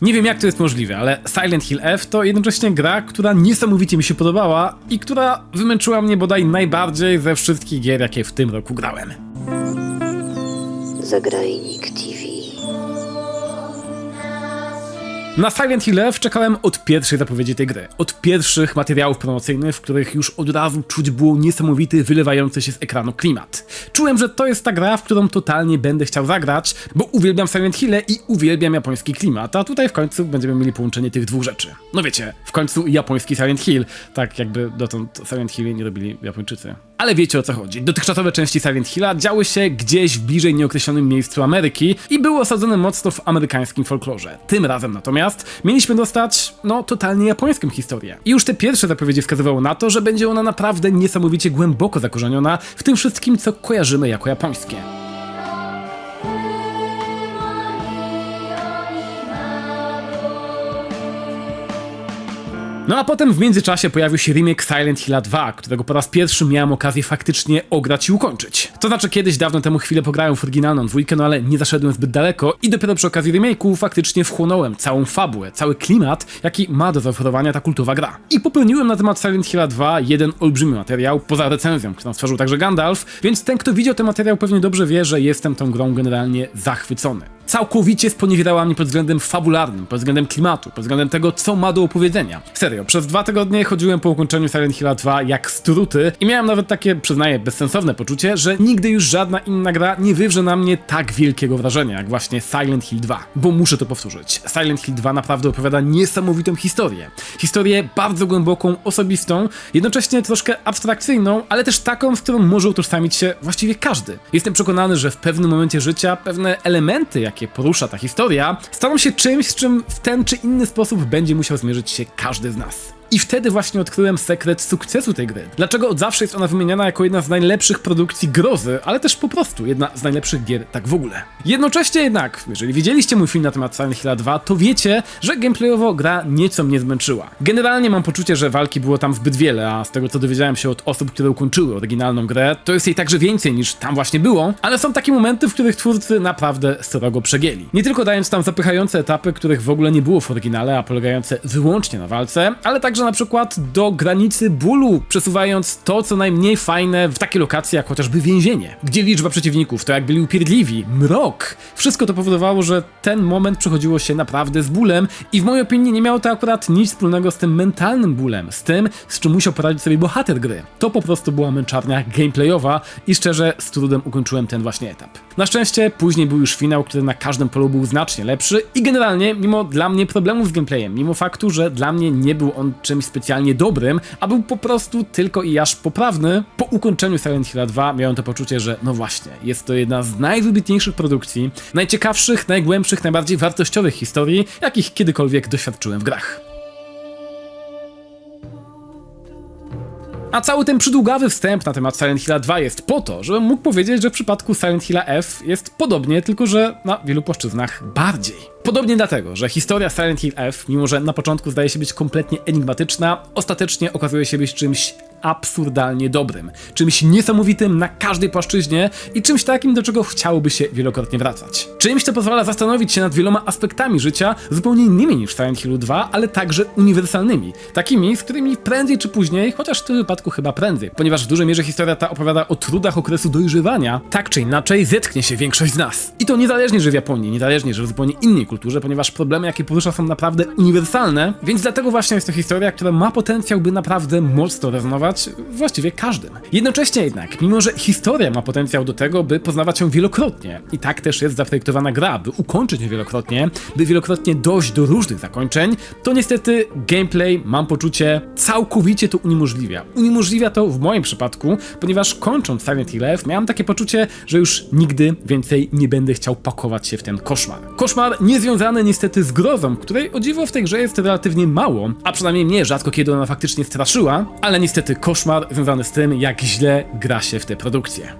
Nie wiem jak to jest możliwe, ale Silent Hill F to jednocześnie gra, która niesamowicie mi się podobała i która wymęczyła mnie bodaj najbardziej ze wszystkich gier, jakie w tym roku grałem. Zagrajnik TV. Na Silent Hill czekałem od pierwszej zapowiedzi tej gry, od pierwszych materiałów promocyjnych, w których już od razu czuć było niesamowity, wylewający się z ekranu klimat. Czułem, że to jest ta gra, w którą totalnie będę chciał zagrać, bo uwielbiam Silent Hill i uwielbiam japoński klimat, a tutaj w końcu będziemy mieli połączenie tych dwóch rzeczy. No wiecie, w końcu japoński Silent Hill, tak jakby dotąd Silent Hill nie robili Japończycy. Ale wiecie o co chodzi. Dotychczasowe części Silent Hilla działy się gdzieś w bliżej nieokreślonym miejscu Ameryki i były osadzone mocno w amerykańskim folklorze. Tym razem natomiast mieliśmy dostać, no, totalnie japońską historię. I już te pierwsze zapowiedzi wskazywały na to, że będzie ona naprawdę niesamowicie głęboko zakorzeniona w tym wszystkim, co kojarzymy jako japońskie. No a potem w międzyczasie pojawił się remake Silent Hill 2, którego po raz pierwszy miałem okazję faktycznie ograć i ukończyć. To znaczy kiedyś dawno temu chwilę pograłem w oryginalną dwójkę, no ale nie zaszedłem zbyt daleko i dopiero przy okazji remake'u faktycznie wchłonąłem całą fabułę, cały klimat, jaki ma do zaoferowania ta kultowa gra. I popełniłem na temat Silent Hill 2 jeden olbrzymi materiał, poza recenzją, którą stworzył także Gandalf, więc ten kto widział ten materiał pewnie dobrze wie, że jestem tą grą generalnie zachwycony całkowicie sponiewierała mnie pod względem fabularnym, pod względem klimatu, pod względem tego, co ma do opowiedzenia. Serio, przez dwa tygodnie chodziłem po ukończeniu Silent Hill 2 jak struty i miałem nawet takie, przyznaję, bezsensowne poczucie, że nigdy już żadna inna gra nie wywrze na mnie tak wielkiego wrażenia, jak właśnie Silent Hill 2. Bo muszę to powtórzyć. Silent Hill 2 naprawdę opowiada niesamowitą historię. Historię bardzo głęboką, osobistą, jednocześnie troszkę abstrakcyjną, ale też taką, z którą może utożsamić się właściwie każdy. Jestem przekonany, że w pewnym momencie życia pewne elementy, jakie porusza ta historia, staną się czymś, z czym w ten czy inny sposób będzie musiał zmierzyć się każdy z nas. ます。I wtedy właśnie odkryłem sekret sukcesu tej gry. Dlaczego od zawsze jest ona wymieniana jako jedna z najlepszych produkcji grozy, ale też po prostu jedna z najlepszych gier tak w ogóle. Jednocześnie jednak, jeżeli widzieliście mój film na temat Silent Hill 2, to wiecie, że gameplayowo gra nieco mnie zmęczyła. Generalnie mam poczucie, że walki było tam zbyt wiele, a z tego co dowiedziałem się od osób, które ukończyły oryginalną grę, to jest jej także więcej niż tam właśnie było, ale są takie momenty, w których twórcy naprawdę srogo przegięli. Nie tylko dając tam zapychające etapy, których w ogóle nie było w oryginale, a polegające wyłącznie na walce, ale także na przykład do granicy bólu, przesuwając to, co najmniej fajne w takie lokacje jak chociażby więzienie, gdzie liczba przeciwników to jak byli upierdliwi, mrok. Wszystko to powodowało, że ten moment przechodziło się naprawdę z bólem i w mojej opinii nie miało to akurat nic wspólnego z tym mentalnym bólem, z tym, z czym musiał poradzić sobie bohater gry. To po prostu była męczarnia gameplayowa i szczerze z trudem ukończyłem ten właśnie etap. Na szczęście później był już finał, który na każdym polu był znacznie lepszy i generalnie, mimo dla mnie problemów z gameplayem, mimo faktu, że dla mnie nie był on czymś specjalnie dobrym, a był po prostu tylko i aż poprawny, po ukończeniu Silent Hill 2 miałem to poczucie, że no właśnie, jest to jedna z najwybitniejszych produkcji, najciekawszych, najgłębszych, najbardziej wartościowych historii, jakich kiedykolwiek doświadczyłem w grach. A cały ten przydługawy wstęp na temat Silent Hill 2 jest po to, żebym mógł powiedzieć, że w przypadku Silent Hill F jest podobnie, tylko że na wielu płaszczyznach bardziej. Podobnie dlatego, że historia Silent Hill F, mimo że na początku zdaje się być kompletnie enigmatyczna, ostatecznie okazuje się być czymś absurdalnie dobrym, czymś niesamowitym na każdej płaszczyźnie i czymś takim, do czego chciałoby się wielokrotnie wracać. Czymś, co pozwala zastanowić się nad wieloma aspektami życia, zupełnie innymi niż Silent Hillu 2, ale także uniwersalnymi, takimi, z którymi prędzej czy później, chociaż w tym wypadku chyba prędzej, ponieważ w dużej mierze historia ta opowiada o trudach okresu dojrzewania, tak czy inaczej zetknie się większość z nas. I to niezależnie, że w Japonii, niezależnie, że w zupełnie innej kulturze, ponieważ problemy, jakie porusza są naprawdę uniwersalne, więc dlatego właśnie jest to historia, która ma potencjał, by naprawdę mocno rezonować właściwie każdym. Jednocześnie jednak, mimo że historia ma potencjał do tego, by poznawać ją wielokrotnie, i tak też jest zaprojektowana gra, by ukończyć ją wielokrotnie, by wielokrotnie dojść do różnych zakończeń, to niestety gameplay, mam poczucie, całkowicie to uniemożliwia. Uniemożliwia to w moim przypadku, ponieważ kończąc Silent Hill F, miałem takie poczucie, że już nigdy więcej nie będę chciał pakować się w ten koszmar. Koszmar niezwiązany niestety z grozą, której o dziwo w tej grze jest relatywnie mało, a przynajmniej mnie rzadko kiedy ona faktycznie straszyła, ale niestety koszmar związany z tym, jak źle gra się w te produkcje.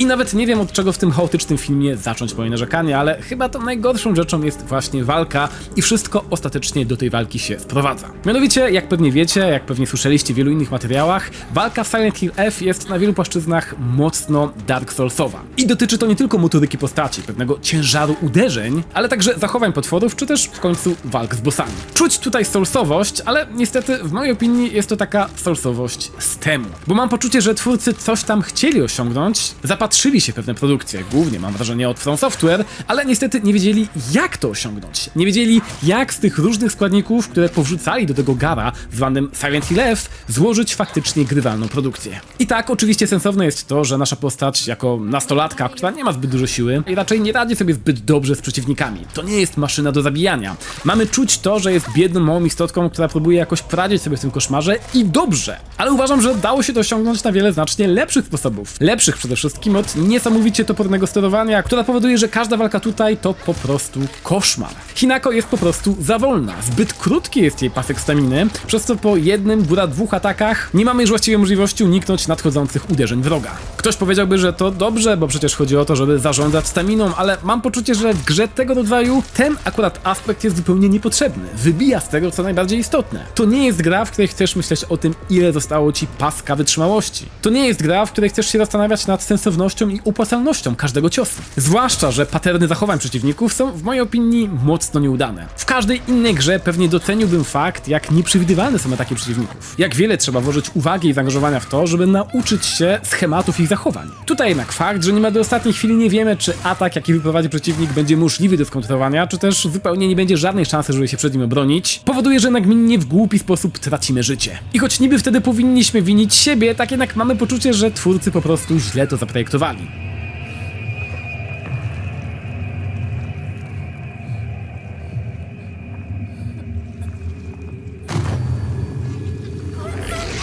I nawet nie wiem od czego w tym chaotycznym filmie zacząć moje narzekanie, ale chyba to najgorszą rzeczą jest właśnie walka i wszystko ostatecznie do tej walki się sprowadza. Mianowicie, jak pewnie wiecie, jak pewnie słyszeliście w wielu innych materiałach, walka w Silent Hill F jest na wielu płaszczyznach mocno Dark Soulsowa. I dotyczy to nie tylko motoryki postaci, pewnego ciężaru uderzeń, ale także zachowań potworów, czy też w końcu walk z bossami. Czuć tutaj soulsowość, ale niestety w mojej opinii jest to taka soulsowość z temu. Bo mam poczucie, że twórcy coś tam chcieli osiągnąć, zapatrzyli się w pewne produkcje, głównie mam wrażenie od From Software, ale niestety nie wiedzieli jak to osiągnąć. Nie wiedzieli jak z tych różnych składników, które powrzucali do tego gara zwanym Silent Hill F, złożyć faktycznie grywalną produkcję. I tak, oczywiście sensowne jest to, że nasza postać jako nastolatka, która nie ma zbyt dużo siły i raczej nie radzi sobie zbyt dobrze z przeciwnikami. To nie jest maszyna do zabijania. Mamy czuć to, że jest biedną małą istotką, która próbuje jakoś poradzić sobie w tym koszmarze i dobrze. Ale uważam, że dało się to osiągnąć na wiele znacznie lepszych sposobów. Lepszych przede wszystkim od niesamowicie topornego sterowania, która powoduje, że każda walka tutaj to po prostu koszmar. Hinako jest po prostu za wolna. Zbyt krótki jest jej pasek staminy, przez co po jednym, góra dwóch atakach nie mamy już właściwie możliwości uniknąć nadchodzących uderzeń wroga. Ktoś powiedziałby, że to dobrze, bo przecież chodzi o to, żeby zarządzać staminą, ale mam poczucie, że w grze tego rodzaju ten akurat aspekt jest zupełnie niepotrzebny. Wybija z tego, co najbardziej istotne. To nie jest gra, w której chcesz myśleć o tym, ile zostało ci paska wytrzymałości. To nie jest gra, w której chcesz się zastanawiać nad sensownością i opłacalnością każdego ciosu. Zwłaszcza, że paterny zachowań przeciwników są w mojej opinii mocno nieudane. W każdej innej grze pewnie doceniłbym fakt, jak nieprzewidywalne są ataki przeciwników. Jak wiele trzeba włożyć uwagi i zaangażowania w to, żeby nauczyć się schematów ich zachowań. Tutaj jednak fakt, że niemal do ostatniej chwili nie wiemy, czy atak, jaki wyprowadzi przeciwnik, będzie możliwy do skontrowania, czy też zupełnie nie będzie żadnej szansy, żeby się przed nim obronić, powoduje, że nagminnie w głupi sposób tracimy życie. I choć niby wtedy powinniśmy winić siebie, tak jednak mamy poczucie, że twórcy po prostu źle to zaprojektowali.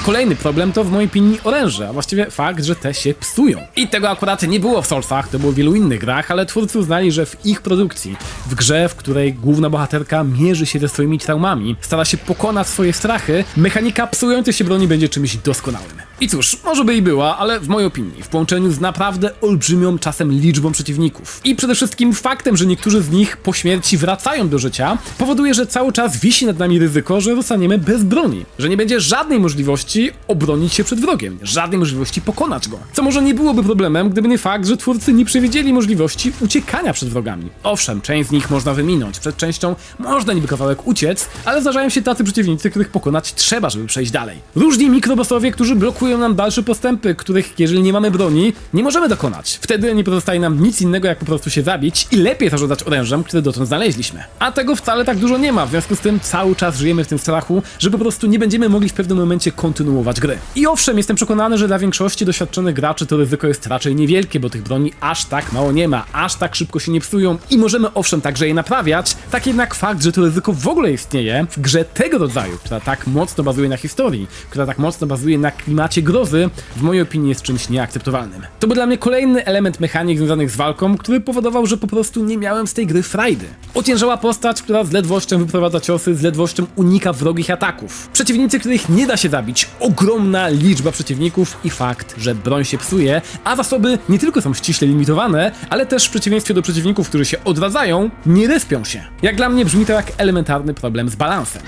Kolejny problem to w mojej opinii oręże, a właściwie fakt, że te się psują. I tego akurat nie było w Soulsach, to było w wielu innych grach, ale twórcy uznali, że w ich produkcji, w grze, w której główna bohaterka mierzy się ze swoimi traumami, stara się pokonać swoje strachy, mechanika psującej się broni będzie czymś doskonałym. I cóż, może by i była, ale w mojej opinii, w połączeniu z naprawdę olbrzymią czasem liczbą przeciwników i przede wszystkim faktem, że niektórzy z nich po śmierci wracają do życia, powoduje, że cały czas wisi nad nami ryzyko, że zostaniemy bez broni, że nie będzie żadnej możliwości obronić się przed wrogiem, żadnej możliwości pokonać go. Co może nie byłoby problemem, gdyby nie fakt, że twórcy nie przewidzieli możliwości uciekania przed wrogami. Owszem, część z nich można wyminąć, przed częścią można niby kawałek uciec, ale zdarzają się tacy przeciwnicy, których pokonać trzeba, żeby przejść dalej. Różni mikrobossowie, którzy blokują nam dalsze postępy, których jeżeli nie mamy broni, nie możemy dokonać. Wtedy nie pozostaje nam nic innego, jak po prostu się zabić i lepiej zarządzać orężem, które dotąd znaleźliśmy. A tego wcale tak dużo nie ma, w związku z tym cały czas żyjemy w tym strachu, że po prostu nie będziemy mogli w pewnym momencie kontynuować gry. I owszem, jestem przekonany, że dla większości doświadczonych graczy to ryzyko jest raczej niewielkie, bo tych broni aż tak mało nie ma, aż tak szybko się nie psują i możemy owszem także je naprawiać, tak jednak fakt, że to ryzyko w ogóle istnieje w grze tego rodzaju, która tak mocno bazuje na historii, która tak mocno bazuje na klimacie grozy, w mojej opinii jest czymś nieakceptowalnym. To był dla mnie kolejny element mechanik związanych z walką, który powodował, że po prostu nie miałem z tej gry frajdy. Ociężała postać, która z ledwością wyprowadza ciosy, z ledwością unika wrogich ataków. Przeciwnicy, których nie da się zabić, ogromna liczba przeciwników i fakt, że broń się psuje, a zasoby nie tylko są ściśle limitowane, ale też w przeciwieństwie do przeciwników, którzy się odradzają, nie respią się. Jak dla mnie brzmi to jak elementarny problem z balansem.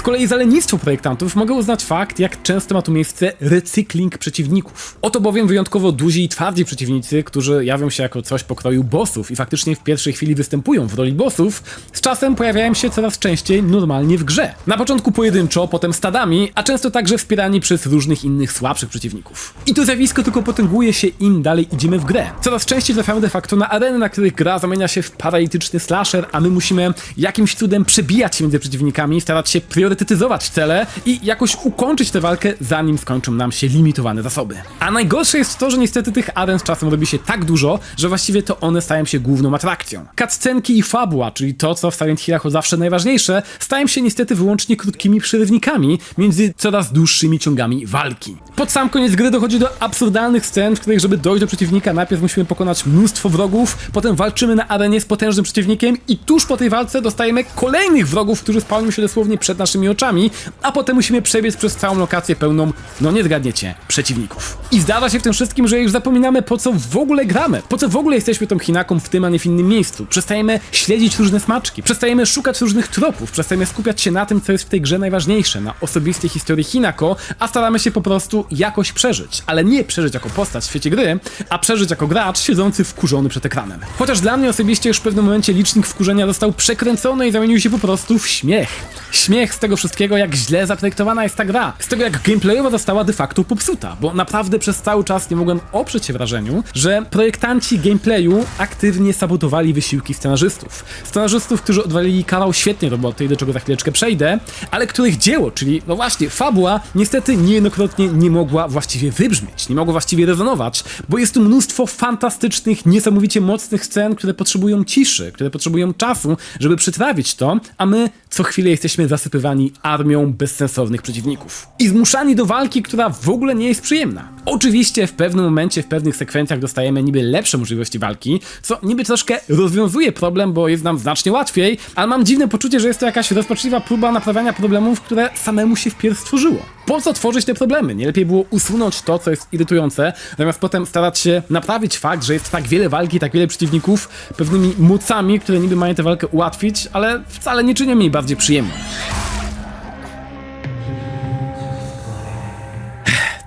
Z kolei za lenistwo projektantów mogę uznać fakt, jak często ma tu miejsce recykling przeciwników. Oto bowiem wyjątkowo duzi i twardzi przeciwnicy, którzy jawią się jako coś pokroju bossów i faktycznie w pierwszej chwili występują w roli bossów, z czasem pojawiają się coraz częściej normalnie w grze. Na początku pojedynczo, potem stadami, a często także wspierani przez różnych innych słabszych przeciwników. I to zjawisko tylko potęguje się im dalej idziemy w grę. Coraz częściej trafiamy de facto na areny, na których gra zamienia się w paralityczny slasher, a my musimy jakimś cudem przebijać się między przeciwnikami, starać się priorytetyzować cele i jakoś ukończyć tę walkę, zanim skończą nam się limitowane zasoby. A najgorsze jest to, że niestety tych aren z czasem robi się tak dużo, że właściwie to one stają się główną atrakcją. Cutscenki i fabuła, czyli to, co w Silent Hillach od zawsze najważniejsze, stają się niestety wyłącznie krótkimi przerywnikami między coraz dłuższymi ciągami walki. Pod sam koniec gry dochodzi do absurdalnych scen, w których żeby dojść do przeciwnika najpierw musimy pokonać mnóstwo wrogów, potem walczymy na arenie z potężnym przeciwnikiem i tuż po tej walce dostajemy kolejnych wrogów, którzy spawnią się dosłownie przed naszymi naszymi oczami, a potem musimy przebiec przez całą lokację pełną, no nie zgadniecie, przeciwników. I zdarza się w tym wszystkim, że już zapominamy po co w ogóle gramy, po co w ogóle jesteśmy tą Hinaką w tym, a nie w innym miejscu. Przestajemy śledzić różne smaczki, przestajemy szukać różnych tropów, przestajemy skupiać się na tym, co jest w tej grze najważniejsze, na osobistej historii Hinako, a staramy się po prostu jakoś przeżyć. Ale nie przeżyć jako postać w świecie gry, a przeżyć jako gracz siedzący wkurzony przed ekranem. Chociaż dla mnie osobiście już w pewnym momencie licznik wkurzenia został przekręcony i zamienił się po prostu w śmiech. Śmiech z tego wszystkiego, jak źle zaprojektowana jest ta gra. Z tego, jak gameplayowo została de facto popsuta, bo naprawdę przez cały czas nie mogłem oprzeć się wrażeniu, że projektanci gameplayu aktywnie sabotowali wysiłki scenarzystów. Scenarzystów, którzy odwalili kawał świetnej roboty do czego za chwileczkę przejdę, ale których dzieło, czyli no właśnie fabuła, niestety niejednokrotnie nie mogła właściwie wybrzmieć, nie mogła właściwie rezonować, bo jest tu mnóstwo fantastycznych, niesamowicie mocnych scen, które potrzebują ciszy, które potrzebują czasu, żeby przytrawić to, a my co chwilę jesteśmy zasypywani armią bezsensownych przeciwników. I zmuszani do walki, która w ogóle nie jest przyjemna. Oczywiście w pewnym momencie, w pewnych sekwencjach dostajemy niby lepsze możliwości walki, co niby troszkę rozwiązuje problem, bo jest nam znacznie łatwiej, ale mam dziwne poczucie, że jest to jakaś rozpaczliwa próba naprawiania problemów, które samemu się wpierw stworzyło. Po co tworzyć te problemy? Nie lepiej było usunąć to, co jest irytujące, zamiast potem starać się naprawić fakt, że jest tak wiele walki, tak wiele przeciwników pewnymi mocami, które niby mają tę walkę ułatwić, ale wcale nie czynią jej bardziej przyjemną.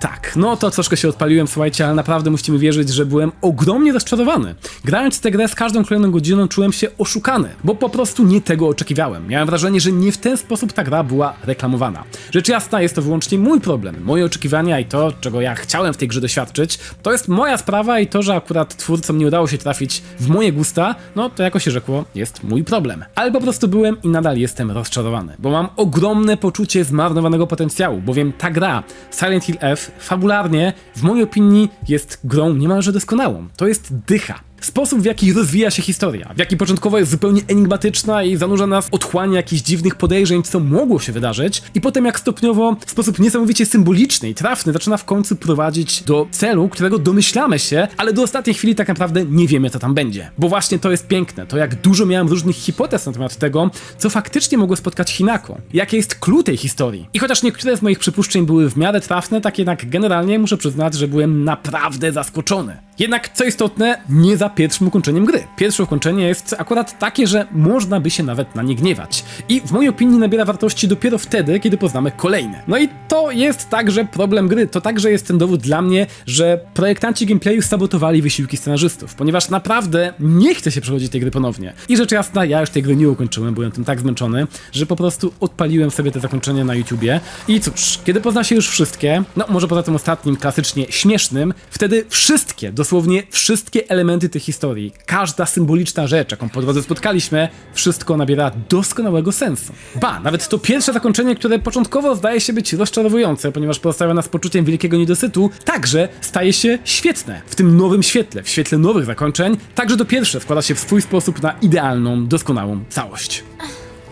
Tak, no to troszkę się odpaliłem, słuchajcie, ale naprawdę musicie mi wierzyć, że byłem ogromnie rozczarowany. Grając tę grę z każdą kolejną godziną czułem się oszukany, bo po prostu nie tego oczekiwałem. Miałem wrażenie, że nie w ten sposób ta gra była reklamowana. Rzecz jasna, jest to wyłącznie mój problem. Moje oczekiwania i to, czego ja chciałem w tej grze doświadczyć, to jest moja sprawa i to, że akurat twórcom nie udało się trafić w moje gusta, no to jako się rzekło, jest mój problem. Ale po prostu byłem i nadal jestem rozczarowany, bo mam ogromne poczucie zmarnowanego potencjału, bowiem ta gra, Silent Hill F, fabularnie, w mojej opinii, jest grą niemalże doskonałą. To jest dycha. Sposób, w jaki rozwija się historia, w jaki początkowo jest zupełnie enigmatyczna i zanurza nas w otchłanie jakichś dziwnych podejrzeń, co mogło się wydarzyć, i potem jak stopniowo w sposób niesamowicie symboliczny i trafny zaczyna w końcu prowadzić do celu, którego domyślamy się, ale do ostatniej chwili tak naprawdę nie wiemy, co tam będzie. Bo właśnie to jest piękne, to jak dużo miałem różnych hipotez na temat tego, co faktycznie mogło spotkać Hinako, jakie jest clue tej historii. I chociaż niektóre z moich przypuszczeń były w miarę trafne, tak jednak generalnie muszę przyznać, że byłem naprawdę zaskoczony. Jednak, co istotne, nie za pierwszym ukończeniem gry. Pierwsze ukończenie jest akurat takie, że można by się nawet na nie gniewać. I w mojej opinii nabiera wartości dopiero wtedy, kiedy poznamy kolejne. No i to jest także problem gry. To także jest ten dowód dla mnie, że projektanci gameplayu sabotowali wysiłki scenarzystów, ponieważ naprawdę nie chcę się przechodzić tej gry ponownie. I rzecz jasna, ja już tej gry nie ukończyłem, byłem tym tak zmęczony, że po prostu odpaliłem sobie te zakończenia na YouTubie. I cóż, kiedy pozna się już wszystkie, no może poza tym ostatnim, klasycznie śmiesznym, wtedy wszystkie, dosłownie wszystkie elementy tej historii, każda symboliczna rzecz, jaką po drodze spotkaliśmy, wszystko nabiera doskonałego sensu. Ba, nawet to pierwsze zakończenie, które początkowo zdaje się być rozczarowujące, ponieważ pozostawia nas poczuciem wielkiego niedosytu, także staje się świetne. W tym nowym świetle, w świetle nowych zakończeń, także to pierwsze wkłada się w swój sposób na idealną, doskonałą całość.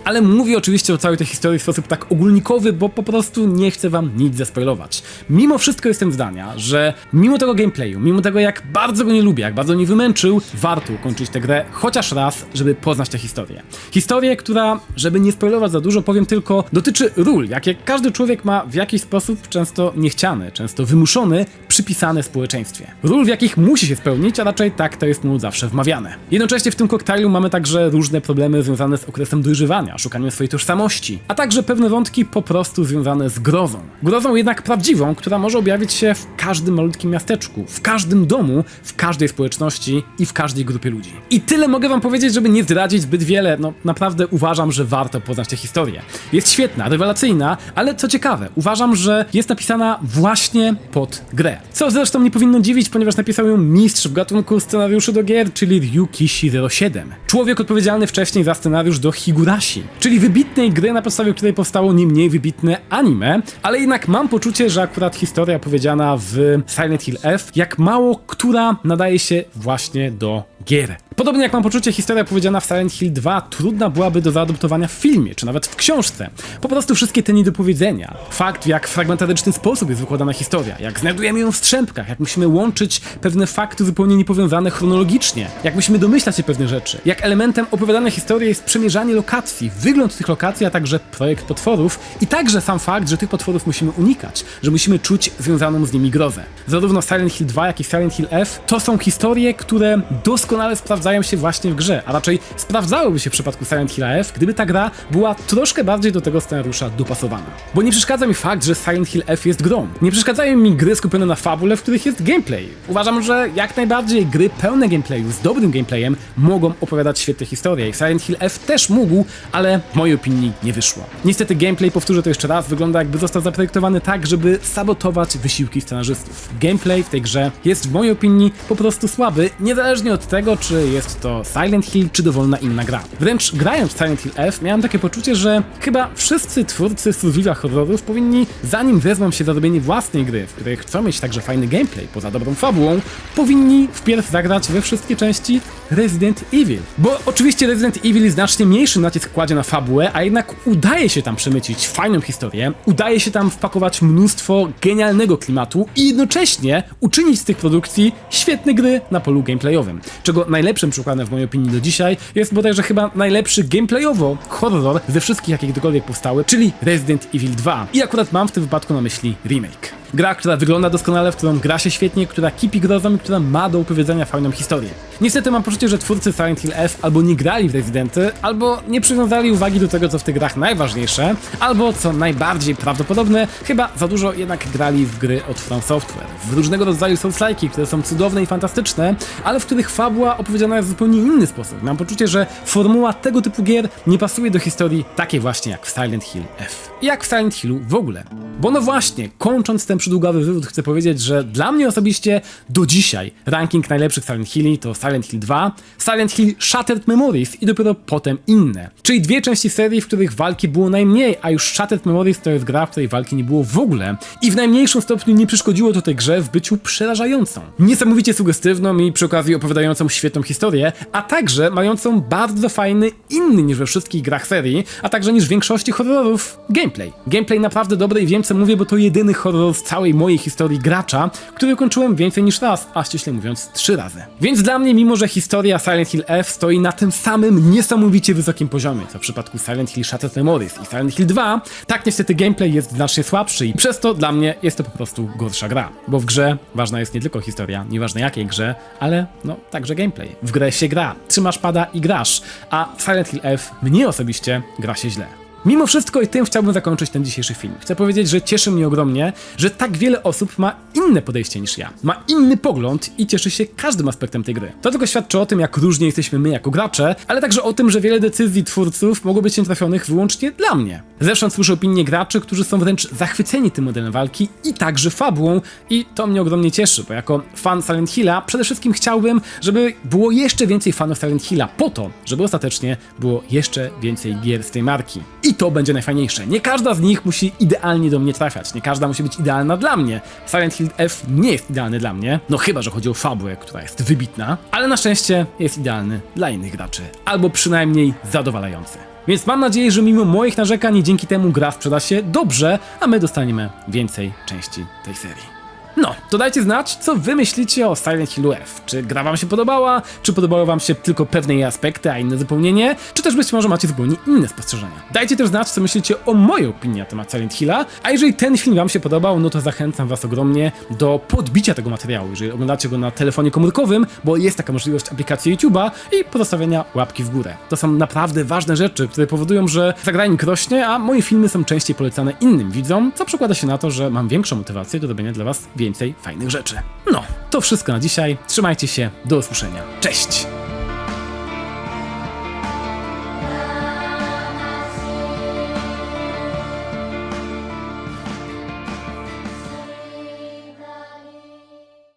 Ale mówię oczywiście o całej tej historii w sposób tak ogólnikowy, bo po prostu nie chcę wam nic zaspoilować. Mimo wszystko jestem zdania, że mimo tego gameplayu, mimo tego jak bardzo go nie lubię, jak bardzo mnie wymęczył, warto ukończyć tę grę chociaż raz, żeby poznać tę historię. Historię, która, żeby nie spoilować za dużo, powiem tylko, dotyczy ról, jakie każdy człowiek ma w jakiś sposób często niechciany, często wymuszony, przypisane społeczeństwie. Ról, w jakich musi się spełnić, a raczej tak to jest mu zawsze wmawiane. Jednocześnie w tym koktajlu mamy także różne problemy związane z okresem dojrzewania, szukaniem swojej tożsamości, a także pewne wątki po prostu związane z grozą. Grozą jednak prawdziwą, która może objawić się w każdym malutkim miasteczku, w każdym domu, w każdej społeczności i w każdej grupie ludzi. I tyle mogę wam powiedzieć, żeby nie zdradzić zbyt wiele, no naprawdę uważam, że warto poznać tę historię. Jest świetna, rewelacyjna, ale co ciekawe, uważam, że jest napisana właśnie pod grę. Co zresztą nie powinno dziwić, ponieważ napisał ją mistrz w gatunku scenariuszy do gier, czyli Ryukishi07. Człowiek odpowiedzialny wcześniej za scenariusz do Higurashi, czyli wybitnej gry, na podstawie której powstało nie mniej wybitne anime, ale jednak mam poczucie, że akurat historia opowiedziana w Silent Hill F, jak mało która nadaje się właśnie do gier. Podobnie jak mam poczucie, historia powiedziana w Silent Hill 2 trudna byłaby do zaadoptowania w filmie, czy nawet w książce. Po prostu wszystkie te niedopowiedzenia. Fakt, w jak fragmentaryczny sposób jest wykładana historia, jak znajdujemy ją w strzępkach, jak musimy łączyć pewne fakty zupełnie niepowiązane chronologicznie, jak musimy domyślać się pewne rzeczy, jak elementem opowiadanej historii jest przemierzanie lokacji, wygląd tych lokacji, a także projekt potworów. I także sam fakt, że tych potworów musimy unikać, że musimy czuć związaną z nimi grozę. Zarówno Silent Hill 2, jak i Silent Hill F to są historie, które doskonale sprawdzają się właśnie w grze, a raczej sprawdzałyby się w przypadku Silent Hill F, gdyby ta gra była troszkę bardziej do tego scenariusza dopasowana. Bo nie przeszkadza mi fakt, że Silent Hill F jest grą. Nie przeszkadzają mi gry skupione na fabule, w których jest gameplay. Uważam, że jak najbardziej gry pełne gameplayu, z dobrym gameplayem, mogą opowiadać świetne historie. I Silent Hill F też mógł, ale w mojej opinii nie wyszło. Niestety gameplay, powtórzę to jeszcze raz, wygląda jakby został zaprojektowany tak, żeby sabotować wysiłki scenarzystów. Gameplay w tej grze jest w mojej opinii po prostu słaby, niezależnie od tego, czy jest to Silent Hill, czy dowolna inna gra. Wręcz grając Silent Hill F miałem takie poczucie, że chyba wszyscy twórcy survival horrorów powinni, zanim wezmą się za robienie własnej gry, w której chcą mieć także fajny gameplay, poza dobrą fabułą, powinni wpierw zagrać we wszystkie części Resident Evil. Bo oczywiście Resident Evil znacznie mniejszy nacisk kładzie na fabułę, a jednak udaje się tam przemycić fajną historię, udaje się tam wpakować mnóstwo genialnego klimatu i jednocześnie uczynić z tych produkcji świetne gry na polu gameplayowym. Czego najlepszym przykładem w mojej opinii do dzisiaj jest bodajże chyba najlepszy gameplayowo horror ze wszystkich, jakie kiedykolwiek powstały, czyli Resident Evil 2. I akurat mam w tym wypadku na myśli remake. Gra, która wygląda doskonale, w którą gra się świetnie, która kipi grozą i która ma do opowiedzenia fajną historię. Niestety mam poczucie, że twórcy Silent Hill F albo nie grali w Residenty, albo nie przywiązali uwagi do tego, co w tych grach najważniejsze, albo co najbardziej prawdopodobne, chyba za dużo jednak grali w gry od From Software. W różnego rodzaju Souls-like'i, które są cudowne i fantastyczne, ale w których fabuła opowiedziana jest w zupełnie inny sposób. Mam poczucie, że formuła tego typu gier nie pasuje do historii takiej właśnie jak w Silent Hill F. Jak w Silent Hillu w ogóle. Bo no właśnie, kończąc ten przydługawy wywód, chcę powiedzieć, że dla mnie osobiście do dzisiaj ranking najlepszych Silent Hilli to Silent Hill 2, Silent Hill Shattered Memories i dopiero potem inne. Czyli dwie części serii, w których walki było najmniej, a już Shattered Memories to jest gra, w której walki nie było w ogóle i w najmniejszym stopniu nie przeszkodziło to tej grze w byciu przerażającą. Niesamowicie sugestywną i przy okazji opowiadającą świetną historię, a także mającą bardzo fajny, inny niż we wszystkich grach serii, a także niż w większości horrorów gameplay. Gameplay naprawdę dobry i wiem co mówię, bo to jedyny horror w całej mojej historii gracza, który ukończyłem więcej niż raz, a ściśle mówiąc trzy razy. Więc dla mnie, mimo że historia Silent Hill F stoi na tym samym niesamowicie wysokim poziomie, co w przypadku Silent Hill Shattered Memories i Silent Hill 2, tak niestety gameplay jest znacznie słabszy i przez to dla mnie jest to po prostu gorsza gra. Bo w grze ważna jest nie tylko historia, nieważne jakiej grze, ale no także gameplay. W grę się gra, trzymasz pada i grasz, a Silent Hill F mnie osobiście gra się źle. Mimo wszystko i tym chciałbym zakończyć ten dzisiejszy film. Chcę powiedzieć, że cieszy mnie ogromnie, że tak wiele osób ma inne podejście niż ja. Ma inny pogląd i cieszy się każdym aspektem tej gry. To tylko świadczy o tym, jak różnie jesteśmy my jako gracze, ale także o tym, że wiele decyzji twórców mogło być trafionych wyłącznie dla mnie. Zewsząd słyszę opinie graczy, którzy są wręcz zachwyceni tym modelem walki i także fabułą i to mnie ogromnie cieszy, bo jako fan Silent Hilla przede wszystkim chciałbym, żeby było jeszcze więcej fanów Silent Hilla po to, żeby ostatecznie było jeszcze więcej gier z tej marki. I to będzie najfajniejsze. Nie każda z nich musi idealnie do mnie trafiać, nie każda musi być idealna dla mnie. Silent Hill F nie jest idealny dla mnie, no chyba, że chodzi o fabułę, która jest wybitna, ale na szczęście jest idealny dla innych graczy, albo przynajmniej zadowalający. Więc mam nadzieję, że mimo moich narzekań dzięki temu gra sprzeda się dobrze, a my dostaniemy więcej części tej serii. No, to dajcie znać, co wy myślicie o Silent Hill F. Czy gra wam się podobała? Czy podobały wam się tylko pewne jej aspekty, a inne zupełnie nie? Czy też być może macie zupełnie inne spostrzeżenia? Dajcie też znać, co myślicie o mojej opinii na temat Silent Hilla, a jeżeli ten film wam się podobał, no to zachęcam was ogromnie do podbicia tego materiału, jeżeli oglądacie go na telefonie komórkowym, bo jest taka możliwość aplikacji YouTube'a i pozostawienia łapki w górę. To są naprawdę ważne rzeczy, które powodują, że zagrajnik rośnie, a moje filmy są częściej polecane innym widzom, co przekłada się na to, że mam większą motywację do robienia dla was więcej fajnych rzeczy. No, to wszystko na dzisiaj. Trzymajcie się, do usłyszenia. Cześć!